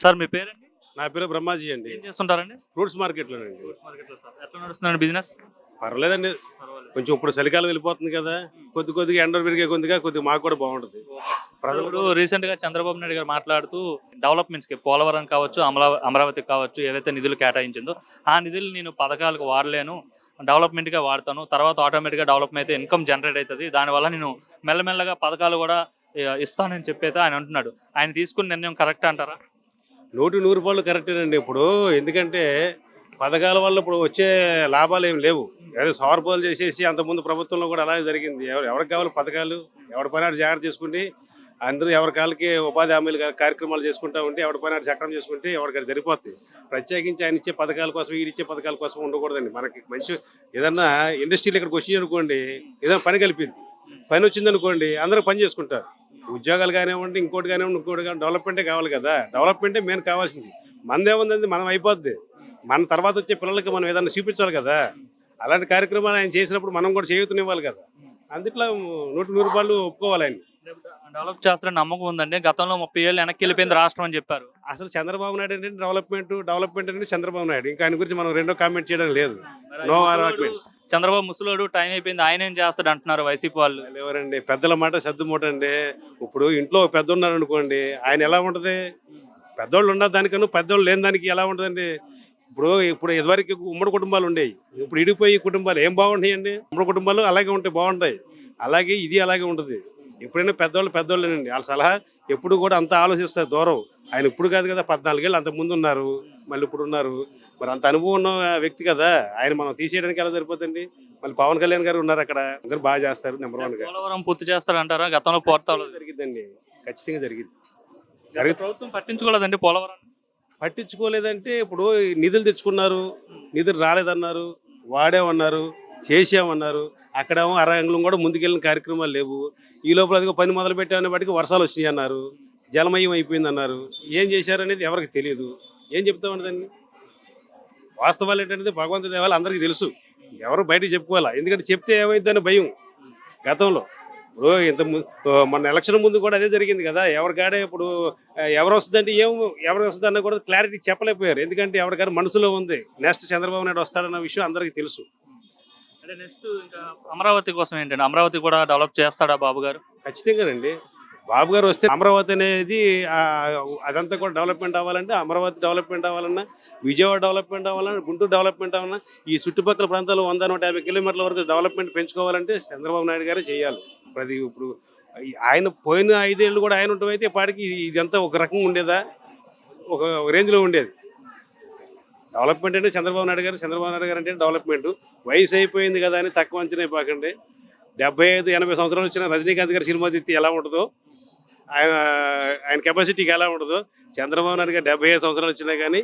Sir మీ పేరండి? నా పేరు బ్రహ్మాజీ అండి. ఏం చేస్తుంటారండి? ఫ్రూట్స్ మార్కెట్లోనండి మార్కెట్లో సార్. ఎట్లా నడుస్తుందండి బిజినెస్ పర్లేదండి కొంచెం ఇప్పుడు చలికాలం వెళ్ళిపోతుంది కదా. కొద్ది కొద్దిగా ఎండలు పెరిగే కొద్దిగా కొద్దిగా మాకు కూడా బాగుంటుంది. ప్రజలు రీసెంట్గా చంద్రబాబు నాయుడు గారు మాట్లాడుతూ డెవలప్మెంట్స్కి పోలవరం కావచ్చు అమలా అమరావతికి కావచ్చు ఏవైతే నిధులు కేటాయించిందో ఆ నిధులు నేను పథకాలకు వాడలేను. డెవలప్మెంట్గా వాడతాను. తర్వాత ఆటోమేటిక్గా డెవలప్మెంట్ అయితే ఇన్కమ్ జనరేట్ అవుతుంది. దానివల్ల నేను మెల్లమెల్లగా పథకాలు కూడా ఇస్తానని చెప్పైతే ఆయన అంటున్నాడు. ఆయన తీసుకున్న నిర్ణయం కరెక్ట్ అంటారా? నూటి నూరు రూపాయలు కరెక్టేనండి ఇప్పుడు. ఎందుకంటే పథకాల వల్ల ఇప్పుడు వచ్చే లాభాలు ఏమి లేవు. ఏదో సవర్పోలు చేసేసి అంతకుముందు ప్రభుత్వంలో కూడా అలాగే జరిగింది. ఎవరు ఎవరికి కావాలి పథకాలు? ఎవరి పని జాగ్రత్త చేసుకుంటే అందరూ ఎవరి కాళ్ళకి ఉపాధి హామీలు కార్యక్రమాలు చేసుకుంటా ఉంటే ఎవరి పని చక్రం చేసుకుంటే ఎవరికైనా సరిపోతుంది ప్రత్యేకించి ఆయన ఇచ్చే పథకాల కోసం వీడిచ్చే పథకాల కోసం ఉండకూడదండి. మనకి మంచి ఏదన్నా ఇండస్ట్రీలు ఇక్కడికి వచ్చింది అనుకోండి ఏదైనా పని కలిపింది. పని వచ్చిందనుకోండి అందరూ పని చేసుకుంటారు. ఉద్యోగాలు కానివ్వండి ఇంకోటి కానివ్వండి ఇంకోటి కానీ డెవలప్మెంటే కావాలి కదా. డెవలప్మెంటే మెయిన్ కావాల్సింది. మనదేముందండి మనం అయిపోద్ది. మన తర్వాత వచ్చే పిల్లలకి మనం ఏదైనా చూపించాలి కదా. అలాంటి కార్యక్రమాలు ఆయన చేసినప్పుడు మనం కూడా చేయూతనివ్వాలి కదా. అందుట్లో నూటి నూరు రూపాయలు ఒప్పుకోవాలి ఆయన. డెవలప్ చేస్తారని నమ్మకం ఉందండి. గతంలో ముప్పై ఏళ్ళు వెనక్కి వెళ్ళిపోయింది రాష్ట్రం అని చెప్పారు. అసలు చంద్రబాబు నాయుడు అంటే డెవలప్మెంట్ డెవలప్మెంట్ అంటే చంద్రబాబు నాయుడు. ఇంకా ఆయన గురించి మనం రెండో కామెంట్ చేయడం లేదు. No arguments. చంద్రబాబు ముసలోడు టైం అయిపోయింది ఆయన ఏం చేస్తాడు అంటున్నారు వైసీపీ వాళ్ళు. ఎవరండి? పెద్దల మాట సర్దు మూట అండి ఇప్పుడు ఇంట్లో పెద్ద ఉన్నారు అనుకోండి ఆయన ఎలా ఉంటది? పెద్దోళ్ళు ఉన్న దానికన్నా పెద్దోళ్ళు లేని దానికి ఎలా ఉంటుందండి? ఇప్పుడు ఇప్పుడు ఇదివరకు ఉమ్మడి కుటుంబాలు ఉండేవి. ఇప్పుడు ఇడిపోయి కుటుంబాలు ఏం బాగుంటాయండి? ఉమ్మడి కుటుంబాలు అలాగే ఉంటాయి బాగుంటాయి. అలాగే ఇది అలాగే ఉంటుంది. ఎప్పుడైనా పెద్దోళ్ళు పెద్దోళ్ళేనండి. వాళ్ళ సలహా ఎప్పుడు కూడా అంత ఆలోచిస్తారు దూరం. ఆయన ఇప్పుడు కాదు కదా పద్నాలుగేళ్ళు అంత ముందు ఉన్నారు. మళ్ళీ ఇప్పుడు ఉన్నారు. మరి అంత అనుభవం ఉన్న వ్యక్తి కదా ఆయన మనం తీసేయడానికి ఎలా సరిపోతుంది? మళ్ళీ పవన్ కళ్యాణ్ గారు ఉన్నారు అక్కడ అందరు బాగా చేస్తారు నెంబర్ వన్గా. పోలవరం పూర్తి చేస్తారంటారా? గతంలో పోర్తాలు జరిగిద్దండి. ఖచ్చితంగా జరిగింది ప్రభుత్వం పట్టించుకోలేదండి పోలవరం? పట్టించుకోలేదంటే ఇప్పుడు నిధులు తెచ్చుకున్నారు నిధులు రాలేదన్నారు వాడామన్నారు చేసామన్నారు అక్కడేమో అరంగంలో కూడా ముందుకెళ్ళిన కార్యక్రమాలు లేవు. ఈ లోపల అదిగో పని మొదలు పెట్టామనే బట్టికి వర్షాలు వచ్చినాయి అన్నారు జలమయం అయిపోయింది అన్నారు ఏం చేశారనేది ఎవరికి తెలియదు. ఏం చెప్తామని దాన్ని? వాస్తవాలు ఏంటనేది భగవంతు దేవాలు అందరికీ తెలుసు. ఎవరు బయటకు చెప్పుకోవాలా? ఎందుకంటే చెప్తే ఏమైందని భయం గతంలో. ఇప్పుడు ఇంత ము- ఆ, మొన్న ఎలక్షన్ ముందు కూడా అదే జరిగింది కదా. ఎవరికాడే ఇప్పుడు ఎవరు వస్తుందంటే ఏం ఎవరు వస్తుందన్న కూడా క్లారిటీ చెప్పలేకపోయారు. ఎందుకంటే ఎవరికైనా మనసులో ఉంది. నెక్స్ట్ చంద్రబాబు నాయుడు వస్తాడన్న విషయం అందరికీ తెలుసు. అంటే నెక్స్ట్ ఇంకా అమరావతి కోసం ఏంటండి? అమరావతి కూడా డెవలప్ చేస్తాడా బాబు గారు ఖచ్చితంగానండి. బాబు గారు వస్తే అమరావతి అనేది అదంతా కూడా డెవలప్మెంట్ అవ్వాలంటే అమరావతి డెవలప్మెంట్ అవ్వాలన్నా విజయవాడ డెవలప్మెంట్ అవ్వాలన్నా గుంటూరు డెవలప్మెంట్ అవ్వాలన్నా ఈ చుట్టుపక్కల ప్రాంతాలు వంద నూట యాభై కిలోమీటర్ల వరకు డెవలప్మెంట్ పెంచుకోవాలంటే చంద్రబాబు నాయుడు గారే చేయాలి. ప్రతి ఇప్పుడు ఆయన పోయిన ఐదేళ్ళు కూడా ఆయన ఉంటే అయితే పాటికి ఇదంతా ఒక రకంగా ఉండేదా? ఒక రేంజ్లో ఉండేది. డెవలప్మెంట్ అంటే చంద్రబాబు నాయుడు గారు చంద్రబాబు నాయుడు గారు అంటే డెవలప్మెంట్ వయసు అయిపోయింది కదా అని తక్కువ అంచనా పాకండి డెబ్బై ఐదు ఎనభై సంవత్సరాలు వచ్చిన రజనీకాంత్ గారి సినిమా తీస్తే ఎలా ఉంటుందో? ఆయన ఆయన కెపాసిటీకి ఎలా ఉండదు చంద్రబాబు నాయుడు గారు డెబ్బై ఐదు సంవత్సరాలు వచ్చినా కానీ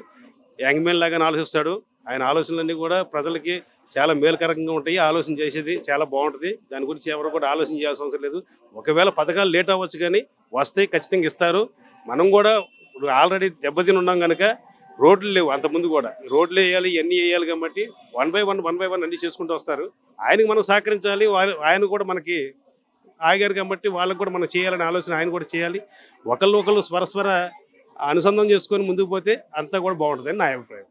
యంగ్ మ్యాన్ లాగానే ఆలోచిస్తాడు. ఆయన ఆలోచనలన్నీ కూడా ప్రజలకి చాలా మేలుకరంగా ఉంటాయి. ఆలోచన చేసేది చాలా బాగుంటుంది. దాని గురించి ఎవరు కూడా ఆలోచన చేయాల్సిన అవసరం లేదు. ఒకవేళ పథకాలు లేట్ అవ్వచ్చు కానీ వస్తే ఖచ్చితంగా ఇస్తారు. మనం కూడా ఇప్పుడు ఆల్రెడీ దెబ్బతిని ఉన్నాం కనుక రోడ్లు లేవు అంతకుముందు కూడా. రోడ్లు వేయాలి ఇవన్నీ వేయాలి కాబట్టి one by one one by one అన్ని చేసుకుంటూ వస్తారు. ఆయనకి మనం సహకరించాలి ఆయన కూడా మనకి ఆగారు కాబట్టి వాళ్ళకి కూడా మనం చేయాలని ఆలోచన ఆయన కూడా చేయాలి. ఒకళ్ళు ఒకళ్ళు స్వరస్వర అనుసంధానం చేసుకొని ముందుకు పోతే అంతా కూడా బాగుంటుంది నా అభిప్రాయం.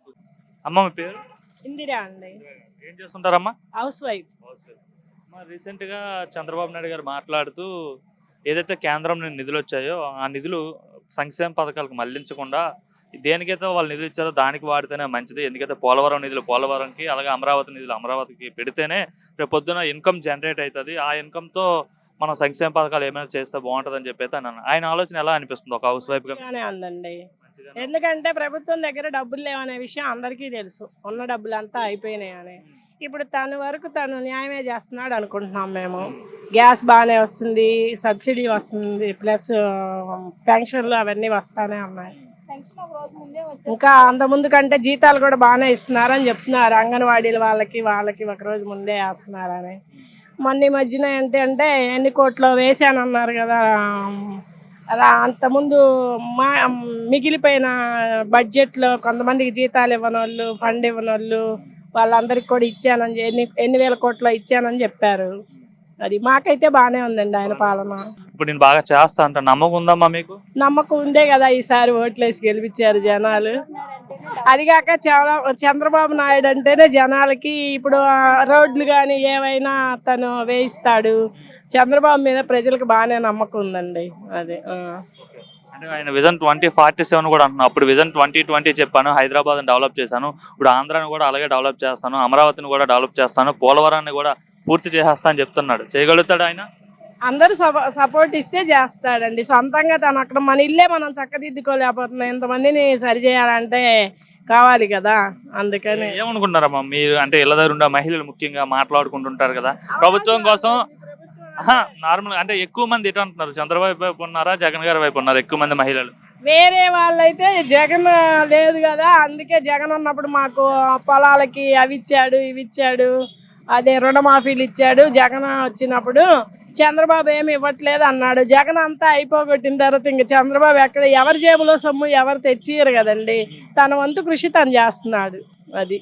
అమ్మ మీ పేరు? ఇందిరా అండి. ఏం చేస్తుంటారమ్మా? House wife. మరి రీసెంట్గా చంద్రబాబు నాయుడు గారు మాట్లాడుతూ ఏదైతే కేంద్రం నుండి నిధులు వచ్చాయో ఆ నిధులు సంక్షేమ పథకాలకు మళ్ళించకుండా దేనికైతే వాళ్ళు నిధులు ఇచ్చారో దానికి వాడితేనే మంచిది. ఎందుకైతే పోలవరం నిధులు పోలవరంకి అలాగే అమరావతి నిధులు అమరావతికి పెడితేనే రేపు పొద్దున ఇన్కమ్ జనరేట్ అవుతుంది. ఆ income తో మనం సంక్షేమ పథకాలు ఏమైనా చేస్తే బాగుంటుంది అని చెప్పి అన్నాను. ఆయన ఆలోచన ఎలా అనిపిస్తుంది? ఒక హౌస్ వైఫ్ బాగానే ఉందండి. ఎందుకంటే ప్రభుత్వం దగ్గర డబ్బులు లేవనే విషయం అందరికీ తెలుసు. ఉన్న డబ్బులు అంతా అయిపోయినాయి అని ఇప్పుడు తను వరకు తను న్యాయమే చేస్తున్నాడు అనుకుంటున్నాం మేము. గ్యాస్ బాగానే వస్తుంది సబ్సిడీ వస్తుంది ప్లస్ పెన్షన్లు అవన్నీ వస్తానే ఉన్నాయి. ఇంకా అంత ముందు కంటే జీతాలు కూడా బాగానే ఇస్తున్నారని చెప్తున్నారు. అంగన్వాడీల వాళ్ళకి వాళ్ళకి ఒక రోజు ముందే వేస్తున్నారని. మొన్న ఈ మధ్యన ఏంటి అంటే ఎన్ని కోట్లు వేసానన్నారు కదా అలా అంతకుముందు మా మిగిలిపోయిన బడ్జెట్లో కొంతమందికి జీతాలు ఇవ్వని వాళ్ళు ఫండ్ ఇవ్వని వాళ్ళు వాళ్ళందరికీ కూడా ఇచ్చానని ఎన్ని ఎన్ని వేల కోట్లు ఇచ్చానని చెప్పారు. అది మాకైతే బాగానే ఉందండి ఆయన పాలన. ఇప్పుడు నేను బాగా చేస్తా అంట. నమ్మకం ఉందమ్మా మీకు? నమ్మకం ఉందే కదా ఈసారి ఓట్లేసి గెలిపించారు జనాలు. అది కాక చాలా చంద్రబాబు నాయుడు అంటేనే జనాలకి ఇప్పుడు రోడ్లు కానీ ఏవైనా తను వేయిస్తాడు. చంద్రబాబు మీద ప్రజలకు బాగానే నమ్మకం ఉందండి. అదే అంటే ఆయన విజన్ ట్వంటీ ఫార్టీ సెవెన్ కూడా అంటున్నాను అప్పుడు విజన్ ట్వంటీ ట్వంటీ చెప్పాను హైదరాబాద్ డెవలప్ చేశాను. ఇప్పుడు ఆంధ్రాని కూడా అలాగే డెవలప్ చేస్తాను అమరావతిని కూడా డెవలప్ చేస్తాను పోలవరాన్ని కూడా పూర్తి చేసేస్తా అని చెప్తున్నాడు. చేయగలుగుతాడు ఆయన? అందరూ సపో- సపోర్ట్ ఇస్తే చేస్తాడండి. సొంతంగా తను అక్కడ మన ఇల్లే మనం చక్కదిద్దుకోలేకపోతున్నాం. ఇంతమందిని సరి చేయాలంటే కావాలి కదా. అందుకని. ఏమనుకుంటున్నారమ్మా? మీరు అంటే ఇళ్ళ దగ్గర ఉండే మహిళలు ముఖ్యంగా మాట్లాడుకుంటుంటారు కదా. ప్రభుత్వం కోసం నార్మల్ అంటే ఎక్కువ మంది ఎటు అంటున్నారు? చంద్రబాబు వైపు ఉన్నారా? జగన్ గారి వైపు ఉన్నారు ఎక్కువ మంది మహిళలు? వేరే వాళ్ళైతే జగన్ లేదు కదా. అందుకే జగన్ ఉన్నప్పుడు మాకు పొలాలకి అవి ఇచ్చాడు ఇవి ఇచ్చాడు అదే రుణమాఫీలు ఇచ్చాడు జగన్ వచ్చినప్పుడు. చంద్రబాబు ఏమి ఇవ్వట్లేదు అన్నాడు. జగన్ అంతా అయిపోగొట్టిన తర్వాత ఇంక చంద్రబాబు ఎక్కడ ఎవరి జేబులో సొమ్ము ఎవరు తెచ్చియరు కదండి. తన వంతు కృషి తను చేస్తున్నాడు. అది.